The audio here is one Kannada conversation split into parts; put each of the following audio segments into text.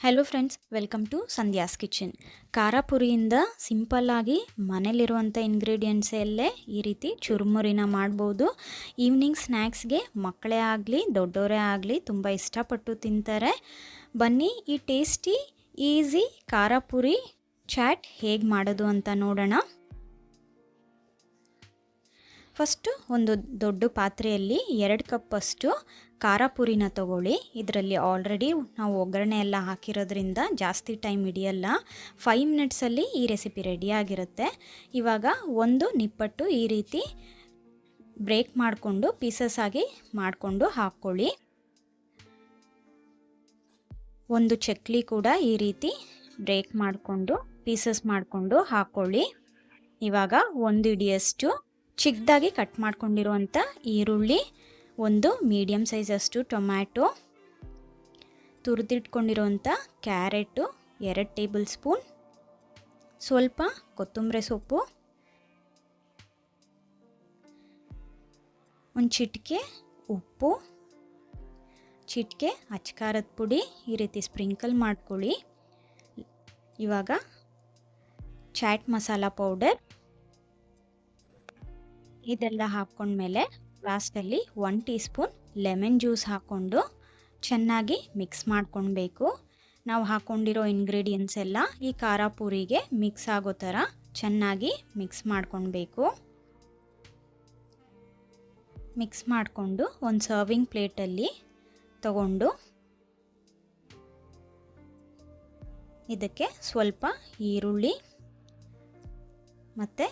Hello friends welcome to Sandhya's kitchen ಖಾರ ಪುರಿಯಿಂದ ಸಿಂಪಲ್ಲಾಗಿ ಮನೇಲಿರುವಂಥ ಇಂಗ್ರೀಡಿಯೆಂಟ್ಸಲ್ಲೇ ಈ ರೀತಿ ಚುರುಮುರಿನ ಮಾಡ್ಬೋದು. ಈವ್ನಿಂಗ್ ಸ್ನ್ಯಾಕ್ಸ್ಗೆ ಮಕ್ಕಳೇ ಆಗಲಿ ದೊಡ್ಡವರೇ ಆಗಲಿ ತುಂಬ ಇಷ್ಟಪಟ್ಟು ತಿಂತಾರೆ. ಬನ್ನಿ ಈ ಟೇಸ್ಟಿ ಈಸಿ ಖಾರ ಪುರಿ ಚಾಟ್ ಹೇಗೆ ಮಾಡೋದು ಅಂತ ನೋಡೋಣ. ಫಸ್ಟು ಒಂದು ದೊಡ್ಡ ಪಾತ್ರೆಯಲ್ಲಿ ಎರಡು ಕಪ್ಪಷ್ಟು ಖಾರ ಪುರಿನ ತಗೊಳ್ಳಿ. ಇದರಲ್ಲಿ ಆಲ್ರೆಡಿ ನಾವು ಒಗ್ಗರಣೆ ಎಲ್ಲ ಹಾಕಿರೋದ್ರಿಂದ ಜಾಸ್ತಿ ಟೈಮ್ ಹಿಡಿಯಲ್ಲ. ಫೈವ್ ಮಿನಿಟ್ಸಲ್ಲಿ ಈ ರೆಸಿಪಿ ರೆಡಿಯಾಗಿರುತ್ತೆ ಇವಾಗ ಒಂದು ನಿಪ್ಪಟ್ಟು ಈ ರೀತಿ ಬ್ರೇಕ್ ಮಾಡಿಕೊಂಡು ಪೀಸಸ್ ಆಗಿ ಮಾಡಿಕೊಂಡು ಹಾಕ್ಕೊಳ್ಳಿ. ಒಂದು ಚಕ್ಲಿ ಕೂಡ ಈ ರೀತಿ ಬ್ರೇಕ್ ಮಾಡಿಕೊಂಡು ಪೀಸಸ್ ಮಾಡಿಕೊಂಡು ಹಾಕ್ಕೊಳ್ಳಿ. ಇವಾಗ ಒಂದು ಇಡಿಯಷ್ಟು ಚಿಕ್ಕದಾಗಿ ಕಟ್ ಮಾಡ್ಕೊಂಡಿರುವಂಥ ಈರುಳ್ಳಿ, ಒಂದು ಮೀಡಿಯಮ್ ಸೈಜಷ್ಟು ಟೊಮ್ಯಾಟೊ, ತುರಿದಿಟ್ಕೊಂಡಿರುವಂಥ ಕ್ಯಾರೆಟು, ಎರಡು ಟೇಬಲ್ ಸ್ಪೂನ್, ಸ್ವಲ್ಪ ಕೊತ್ತಂಬರಿ ಸೊಪ್ಪು, ಒಂದು ಚಿಟಿಕೆ ಉಪ್ಪು, ಚಿಟಿಕೆ ಅಚ್ಕಾರದ ಪುಡಿ, ಈ ರೀತಿ ಸ್ಪ್ರಿಂಕಲ್ ಮಾಡ್ಕೊಳ್ಳಿ. ಇವಾಗ ಚಾಟ್ ಮಸಾಲ ಪೌಡರ್ ಇದೆಲ್ಲ ಹಾಕ್ಕೊಂಡ್ಮೇಲೆ ಲಾಸ್ಟಲ್ಲಿ one teaspoon lemon juice ಹಾಕ್ಕೊಂಡು ಚೆನ್ನಾಗಿ ಮಿಕ್ಸ್ ಮಾಡ್ಕೊಳ್ಬೇಕು. ನಾವು ಹಾಕ್ಕೊಂಡಿರೋ ಇಂಗ್ರೀಡಿಯೆಂಟ್ಸ್ ಎಲ್ಲ ಈ ಖಾರ ಪೂರಿಗೆ ಮಿಕ್ಸ್ ಆಗೋ ಥರ ಚೆನ್ನಾಗಿ ಮಿಕ್ಸ್ ಮಾಡ್ಕೊಳ್ಬೇಕು. ಮಿಕ್ಸ್ ಮಾಡಿಕೊಂಡು ಒಂದು ಸರ್ವಿಂಗ್ ಪ್ಲೇಟಲ್ಲಿ ತಗೊಂಡು ಇದಕ್ಕೆ ಸ್ವಲ್ಪ ಈರುಳ್ಳಿ ಮತ್ತು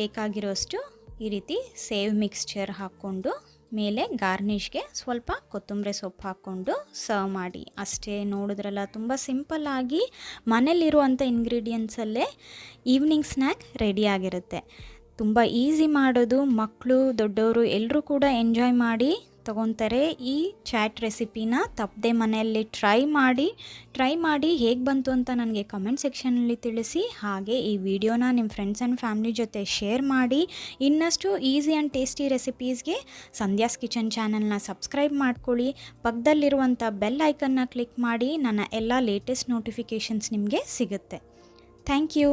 ಬೇಕಾಗಿರೋಷ್ಟು ಈ ರೀತಿ ಸೇವ್ ಮಿಕ್ಸ್ಚರ್ ಹಾಕ್ಕೊಂಡು ಮೇಲೆ ಗಾರ್ನಿಷ್ಗೆ ಸ್ವಲ್ಪ ಕೊತ್ತಂಬರಿ ಸೊಪ್ಪು ಹಾಕ್ಕೊಂಡು ಸರ್ವ್ ಮಾಡಿ. ಅಷ್ಟೇ ನೋಡಿದ್ರಲ್ಲ, ತುಂಬ ಸಿಂಪಲ್ಲಾಗಿ ಮನೇಲಿರುವಂಥ ಇಂಗ್ರೀಡಿಯೆಂಟ್ಸಲ್ಲೇ ಈವ್ನಿಂಗ್ ಸ್ನ್ಯಾಕ್ ರೆಡಿಯಾಗಿರುತ್ತೆ ತುಂಬ ಈಸಿ ಮಾಡೋದು, ಮಕ್ಕಳು, ದೊಡ್ಡವರು ಎಲ್ಲರೂ ಕೂಡ ಎಂಜಾಯ್ ಮಾಡಿ ತೊಗೊತಾರೆ ಈ ಚಾಟ್ ರೆಸಿಪಿನ ತಪ್ಪದೆ ಮನೆಯಲ್ಲಿ ಟ್ರೈ ಮಾಡಿ ಟ್ರೈ ಮಾಡಿ ಹೇಗೆ ಬಂತು ಅಂತ ನನಗೆ ಕಮೆಂಟ್ ಸೆಕ್ಷನಲ್ಲಿ ತಿಳಿಸಿ. ಹಾಗೆ ಈ ವಿಡಿಯೋನ ನಿಮ್ಮ ಫ್ರೆಂಡ್ಸ್ ಆ್ಯಂಡ್ ಫ್ಯಾಮಿಲಿ ಜೊತೆ ಶೇರ್ ಮಾಡಿ. ಇನ್ನಷ್ಟು ಈಸಿ ಆ್ಯಂಡ್ ಟೇಸ್ಟಿ ರೆಸಿಪೀಸ್ಗೆ ಸಂಧ್ಯಾಸ್ ಕಿಚನ್ ಚಾನಲ್ನ ಸಬ್ಸ್ಕ್ರೈಬ್ ಮಾಡ್ಕೊಳ್ಳಿ. ಪಕ್ಕದಲ್ಲಿರುವಂಥ ಬೆಲ್ ಐಕನ್ನ ಕ್ಲಿಕ್ ಮಾಡಿ. ನನ್ನ ಎಲ್ಲ ಲೇಟೆಸ್ಟ್ ನೋಟಿಫಿಕೇಷನ್ಸ್ ನಿಮಗೆ ಸಿಗುತ್ತೆ. Thank you